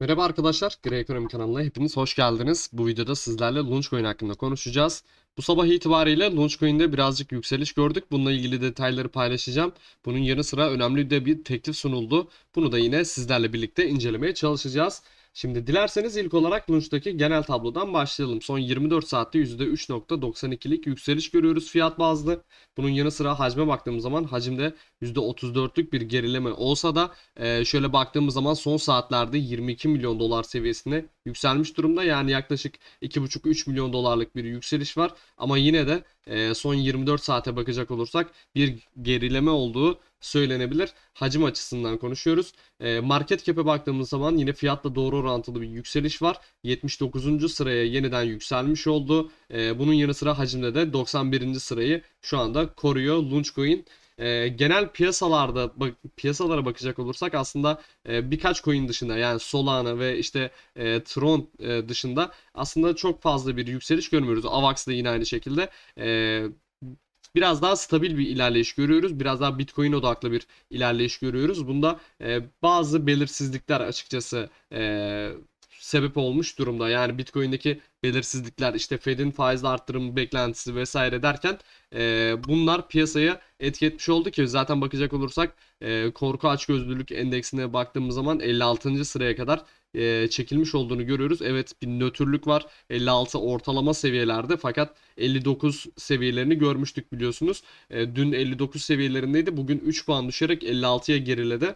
Merhaba arkadaşlar, Grey Ekonomi kanalına hepiniz hoş geldiniz. Bu videoda sizlerle Launchcoin hakkında konuşacağız. Bu sabah itibariyle Launchcoin'de birazcık yükseliş gördük. Bununla ilgili detayları paylaşacağım. Bunun yanı sıra önemli de bir teklif sunuldu. Bunu da yine sizlerle birlikte incelemeye çalışacağız. Şimdi dilerseniz ilk olarak Launch'taki genel tablodan başlayalım. Son 24 saatte %3.92'lik yükseliş görüyoruz fiyat bazlı. Bunun yanı sıra hacme baktığımız zaman hacimde %34'lük bir gerileme olsa da e, şöyle baktığımız zaman son saatlerde 22 milyon dolar seviyesine yükselmiş durumda. Yani yaklaşık 2,5-3 milyon dolarlık bir yükseliş var. Ama yine de e, son 24 saate bakacak olursak bir gerileme olduğu söylenebilir. Hacim açısından konuşuyoruz. E, market cap'e baktığımız zaman yine fiyatla doğru orantılı bir yükseliş var. 79. sıraya yeniden yükselmiş oldu. E, bunun yanı sıra hacimde de 91. sırayı şu anda koruyor Launchcoin. E, genel piyasalarda piyasalara bakacak olursak aslında e, birkaç coin dışında yani Solana ve işte e, Tron e, dışında aslında çok fazla bir yükseliş görmüyoruz. Avax da yine aynı şekilde. Biraz daha stabil bir ilerleyiş görüyoruz. Biraz daha Bitcoin odaklı bir ilerleyiş görüyoruz. Bunda e, bazı belirsizlikler açıkçası e, sebep olmuş durumda. Yani Bitcoin'deki belirsizlikler işte Fed'in faiz arttırım beklentisi vesaire derken e, bunlar piyasaya etki etmiş oldu ki zaten bakacak olursak e, korku açgözlülük endeksine baktığımız zaman 56. sıraya kadar e, çekilmiş olduğunu görüyoruz. Evet bir nötrlük var. 56 ortalama seviyelerde fakat 59 seviyelerini görmüştük biliyorsunuz. E, dün 59 seviyelerindeydi. Bugün 3 puan düşerek 56'ya geriledi.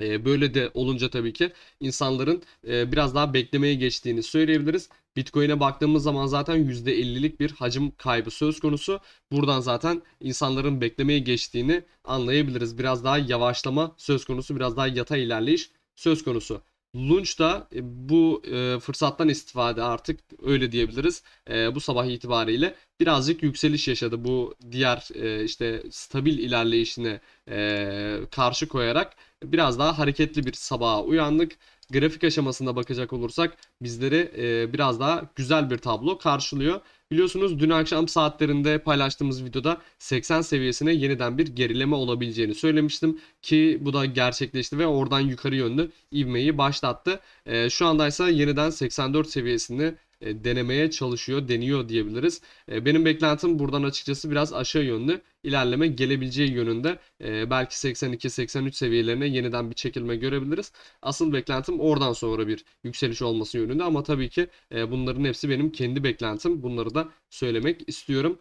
Böyle de olunca tabii ki insanların biraz daha beklemeye geçtiğini söyleyebiliriz. Bitcoin'e baktığımız zaman zaten %50'lik bir hacim kaybı söz konusu. Buradan zaten insanların beklemeye geçtiğini anlayabiliriz. Biraz daha yavaşlama söz konusu, biraz daha yatay ilerleyiş söz konusu. Lunch da e, bu e, fırsattan istifade artık öyle diyebiliriz. E, bu sabah itibariyle birazcık yükseliş yaşadı bu diğer e, işte stabil ilerleyişine e, karşı koyarak biraz daha hareketli bir sabaha uyandık. Grafik aşamasında bakacak olursak bizleri e, biraz daha güzel bir tablo karşılıyor. Biliyorsunuz dün akşam saatlerinde paylaştığımız videoda 80 seviyesine yeniden bir gerileme olabileceğini söylemiştim ki bu da gerçekleşti ve oradan yukarı yönlü ivmeyi başlattı. E, şu anda ise yeniden 84 seviyesini e, denemeye çalışıyor, deniyor diyebiliriz. E, benim beklentim buradan açıkçası biraz aşağı yönlü ilerleme gelebileceği yönünde. E, belki 82-83 seviyelerine yeniden bir çekilme görebiliriz. Asıl beklentim oradan sonra bir yükseliş olması yönünde ama tabii ki bunların hepsi benim kendi beklentim. Bunları da söylemek istiyorum.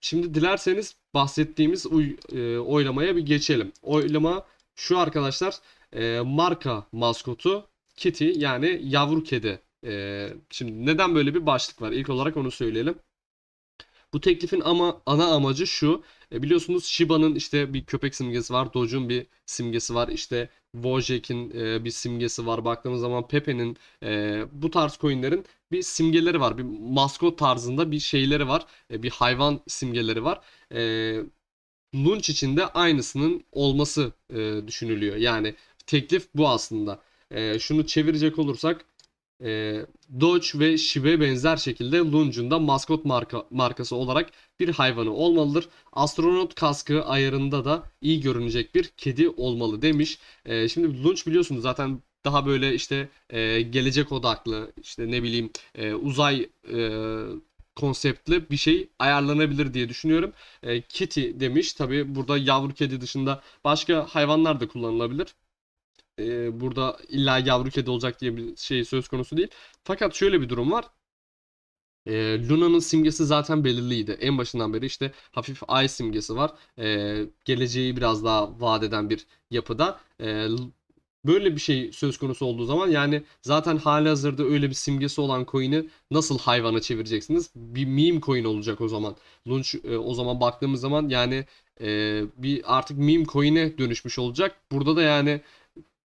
Şimdi dilerseniz bahsettiğimiz oylamaya bir geçelim. Oylama şu arkadaşlar marka maskotu Kitty yani yavru kedi ee, şimdi neden böyle bir başlık var? İlk olarak onu söyleyelim. Bu teklifin ama ana amacı şu. E, biliyorsunuz Shiba'nın işte bir köpek simgesi var. Doge'un bir simgesi var. İşte Wojciech'in e, bir simgesi var. Baktığımız zaman Pepe'nin e, bu tarz coinlerin bir simgeleri var. Bir maskot tarzında bir şeyleri var. E, bir hayvan simgeleri var. E, Lunch için de aynısının olması e, düşünülüyor. Yani teklif bu aslında. E, şunu çevirecek olursak e, Doge ve Shiba benzer şekilde Lunge'un da maskot marka, markası olarak bir hayvanı olmalıdır. Astronot kaskı ayarında da iyi görünecek bir kedi olmalı demiş. E, şimdi Lunge biliyorsunuz zaten daha böyle işte e, gelecek odaklı işte ne bileyim e, uzay e, konseptli bir şey ayarlanabilir diye düşünüyorum. E, Kitty demiş. Tabi burada yavru kedi dışında başka hayvanlar da kullanılabilir e, burada illa yavru kedi olacak diye bir şey söz konusu değil. Fakat şöyle bir durum var. E, Luna'nın simgesi zaten belirliydi. En başından beri işte hafif ay simgesi var. E, geleceği biraz daha vaat eden bir yapıda. E, böyle bir şey söz konusu olduğu zaman yani zaten hali hazırda öyle bir simgesi olan coin'i nasıl hayvana çevireceksiniz? Bir meme coin olacak o zaman. Lunch e, o zaman baktığımız zaman yani e, bir artık meme coin'e dönüşmüş olacak. Burada da yani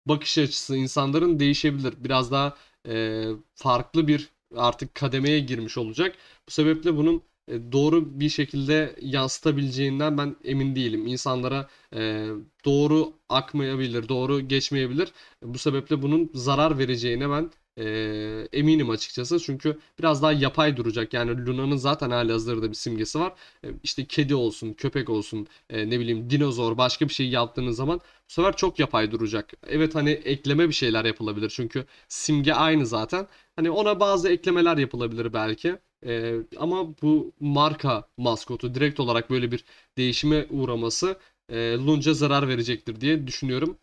bakış açısı insanların değişebilir. Biraz daha e, farklı bir artık kademeye girmiş olacak. Bu sebeple bunun e, doğru bir şekilde yansıtabileceğinden ben emin değilim. İnsanlara e, doğru akmayabilir, doğru geçmeyebilir. Bu sebeple bunun zarar vereceğine ben e, eminim açıkçası. Çünkü biraz daha yapay duracak. Yani Luna'nın zaten hali hazırda bir simgesi var. E, işte kedi olsun, köpek olsun, e, ne bileyim dinozor başka bir şey yaptığınız zaman bu sefer çok yapay duracak. Evet hani ekleme bir şeyler yapılabilir. Çünkü simge aynı zaten. Hani ona bazı eklemeler yapılabilir belki. E, ama bu marka maskotu direkt olarak böyle bir değişime uğraması e, Lunch'a zarar verecektir diye düşünüyorum.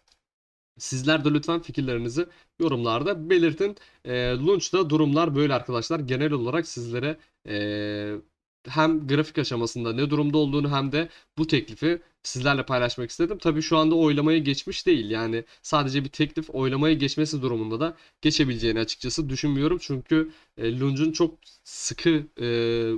Sizler de lütfen fikirlerinizi yorumlarda belirtin. E, Launch'ta durumlar böyle arkadaşlar. Genel olarak sizlere e, hem grafik aşamasında ne durumda olduğunu hem de bu teklifi sizlerle paylaşmak istedim. Tabii şu anda oylamaya geçmiş değil. Yani sadece bir teklif oylamaya geçmesi durumunda da geçebileceğini açıkçası düşünmüyorum. Çünkü e, Lunge'un çok sıkı e,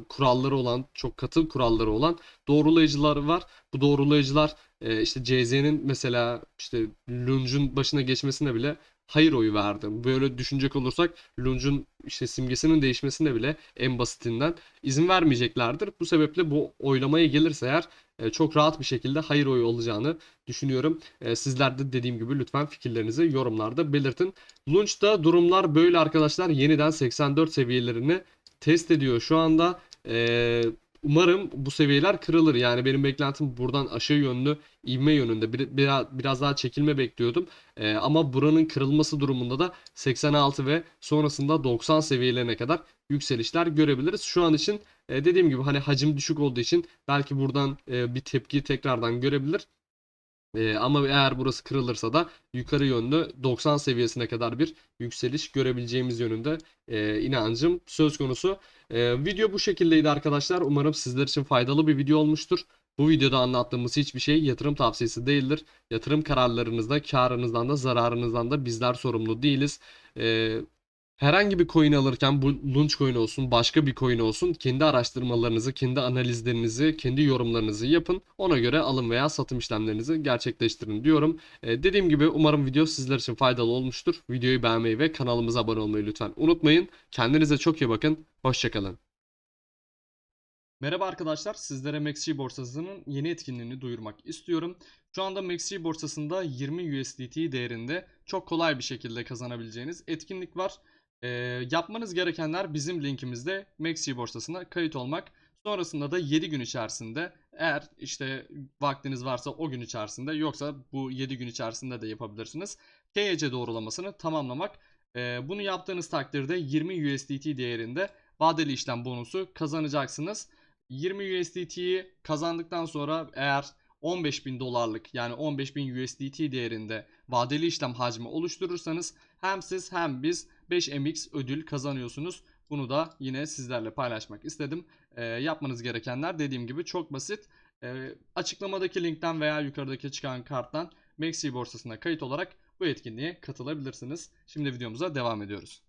kuralları olan, çok katı kuralları olan doğrulayıcıları var. Bu doğrulayıcılar e, işte CZ'nin mesela işte Lunge'un başına geçmesine bile hayır oyu verdim. Böyle düşünecek olursak Lunge'un işte simgesinin değişmesine bile en basitinden izin vermeyeceklerdir. Bu sebeple bu oylamaya gelirse eğer e, çok rahat bir şekilde hayır oyu olacağını düşünüyorum. E, sizler de dediğim gibi lütfen fikirlerinizi yorumlarda belirtin. Launch'ta durumlar böyle arkadaşlar. Yeniden 84 seviyelerini test ediyor şu anda. E, umarım bu seviyeler kırılır. Yani benim beklentim buradan aşağı yönlü ivme yönünde bir, biraz, biraz daha çekilme bekliyordum. Ee, ama buranın kırılması durumunda da 86 ve sonrasında 90 seviyelerine kadar yükselişler görebiliriz. Şu an için e, dediğim gibi hani hacim düşük olduğu için belki buradan e, bir tepki tekrardan görebilir. E, ama eğer burası kırılırsa da yukarı yönlü 90 seviyesine kadar bir yükseliş görebileceğimiz yönünde e, inancım söz konusu. E, video bu şekildeydi arkadaşlar. Umarım sizler için faydalı bir video olmuştur. Bu videoda anlattığımız hiçbir şey yatırım tavsiyesi değildir. Yatırım kararlarınızda karınızdan da zararınızdan da bizler sorumlu değiliz. E, Herhangi bir coin alırken bu Launch coin olsun, başka bir coin olsun kendi araştırmalarınızı, kendi analizlerinizi, kendi yorumlarınızı yapın. Ona göre alım veya satım işlemlerinizi gerçekleştirin diyorum. Ee, dediğim gibi umarım video sizler için faydalı olmuştur. Videoyu beğenmeyi ve kanalımıza abone olmayı lütfen unutmayın. Kendinize çok iyi bakın. Hoşçakalın. Merhaba arkadaşlar, sizlere MaxG borsasının yeni etkinliğini duyurmak istiyorum. Şu anda MaxG borsasında 20 USDT değerinde çok kolay bir şekilde kazanabileceğiniz etkinlik var. E, yapmanız gerekenler bizim linkimizde Maxi borsasına kayıt olmak. Sonrasında da 7 gün içerisinde eğer işte vaktiniz varsa o gün içerisinde yoksa bu 7 gün içerisinde de yapabilirsiniz. KYC doğrulamasını tamamlamak. E, bunu yaptığınız takdirde 20 USDT değerinde vadeli işlem bonusu kazanacaksınız. 20 USDT'yi kazandıktan sonra eğer 15.000 dolarlık yani 15.000 USDT değerinde vadeli işlem hacmi oluşturursanız hem siz hem biz 5MX ödül kazanıyorsunuz. Bunu da yine sizlerle paylaşmak istedim. E, yapmanız gerekenler dediğim gibi çok basit. E, açıklamadaki linkten veya yukarıdaki çıkan karttan Maxi borsasına kayıt olarak bu etkinliğe katılabilirsiniz. Şimdi videomuza devam ediyoruz.